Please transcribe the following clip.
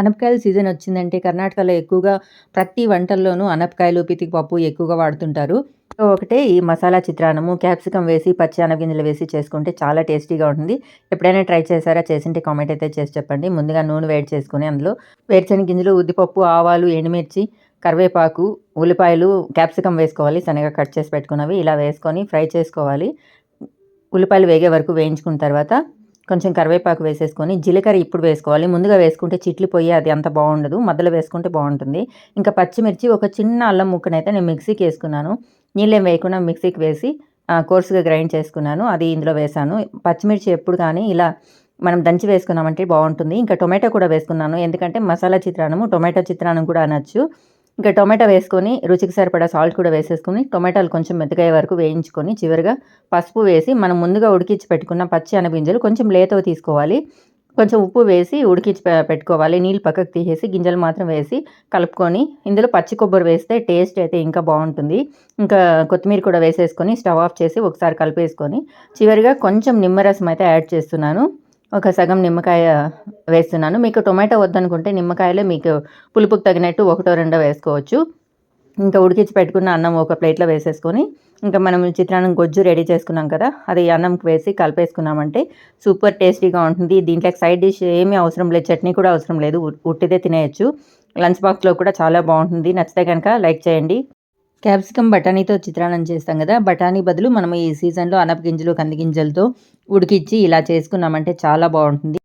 అనపకాయల season వచ్చిందంటే కర్ణాటకలో ఎక్కువగా ప్రతి వంటల్లోనూ అనపకాయలు పితికిపప్పు ఎక్కువగా వాడుతుంటారు. సో ఒకటే ఈ మసాలా చిత్రాన్నము క్యాప్సికమ్ వేసి పచ్చి అనగింజలు వేసి చేసుకుంటే చాలా టేస్టీగా ఉంటుంది. ఎప్పుడైనా ట్రై చేశారా? చేసింటే కామెంట్ అయితే చేసి చెప్పండి. ముందుగా నూనె వేడి చేసుకుని అందులో వేరుశనగ గింజలు ఉద్దిపప్పు ఆవాలు ఎండుమిర్చి కరివేపాకు ఉల్లిపాయలు క్యాప్సికమ్ వేసుకోవాలి. సన్నగా కట్ చేసి పెట్టుకున్నవి ఇలా వేసుకొని ఫ్రై చేసుకోవాలి. ఉల్లిపాయలు వేగే వరకు వేయించుకున్న తర్వాత కొంచెం కరివేపాకు వేసేసుకొని జీలకర్ర ఇప్పుడు వేసుకోవాలి. ముందుగా వేసుకుంటే చిట్లిపోయి అది అంత బాగుండదు. మధ్యలో వేసుకుంటే బాగుంటుంది. ఇంకా పచ్చిమిర్చి ఒక చిన్న అల్లం ముక్కనైతే నేను మిక్సీకి వేసుకున్నాను. నీళ్ళేం వేయకుండా మిక్సీకి వేసి కోర్సుగా గ్రైండ్ చేసుకున్నాను. అది ఇందులో వేసాను. పచ్చిమిర్చి ఎప్పుడు కానీ ఇలా మనం దంచి వేసుకున్నామంటే బాగుంటుంది. ఇంకా టొమాటో కూడా వేసుకున్నాను. ఎందుకంటే మసాలా చిత్రాన్నము టొమాటో చిత్రాన్నం కూడా అనొచ్చు. ఇంకా టొమాటో వేసుకొని రుచికి సరిపడా సాల్ట్ కూడా వేసేసుకొని టొమాటోలు కొంచెం మెత్తగయ్యే వరకు వేయించుకొని చివరిగా పసుపు వేసి మనం ముందుగా ఉడికించి పెట్టుకున్న పచ్చి అనగింజలు కొంచెం లేతవి తీసుకోవాలి. కొంచెం ఉప్పు వేసి ఉడికించి పెట్టుకోవాలి. నీళ్ళు పక్కకు తీసేసి గింజలు మాత్రం వేసి కలుపుకొని ఇందులో పచ్చి కొబ్బరి వేస్తే టేస్ట్ అయితే ఇంకా బాగుంటుంది. ఇంకా కొత్తిమీర కూడా వేసేసుకొని స్టవ్ ఆఫ్ చేసి ఒకసారి కలిపేసుకొని చివరిగా కొంచెం నిమ్మరసం అయితే యాడ్ చేస్తున్నాను. ఒక సగం నిమ్మకాయ వేస్తున్నాను. మీకు టొమాటో వద్దనుకుంటే నిమ్మకాయలే మీకు పులుపుకు తగినట్టు ఒకటో రెండో వేసుకోవచ్చు. ఇంకా ఉడికించి పెట్టుకున్న అన్నం ఒక ప్లేట్లో వేసేసుకొని ఇంకా మనం చిత్రాన్నం గొజ్జు రెడీ చేసుకున్నాం కదా అది అన్నంకి వేసి కలిపేసుకున్నామంటే సూపర్ టేస్టీగా ఉంటుంది. దీంట్లో సైడ్ డిష్ ఏమీ అవసరం లేదు చట్నీ కూడా అవసరం లేదు ఉట్టిదే తినేయచ్చు. లంచ్ బాక్స్లో కూడా చాలా బాగుంటుంది. నచ్చితే కనుక లైక్ చేయండి. క్యాప్సికమ్ బఠానీతో చిత్రాన్నం చేస్తాం కదా బఠానీ బదులు మనం ఈ సీజన్లో అనప గింజలు కంది గింజలతో ఉడికిచ్చి ఇలా చేసుకున్నామంటే చాలా బాగుంటుంది.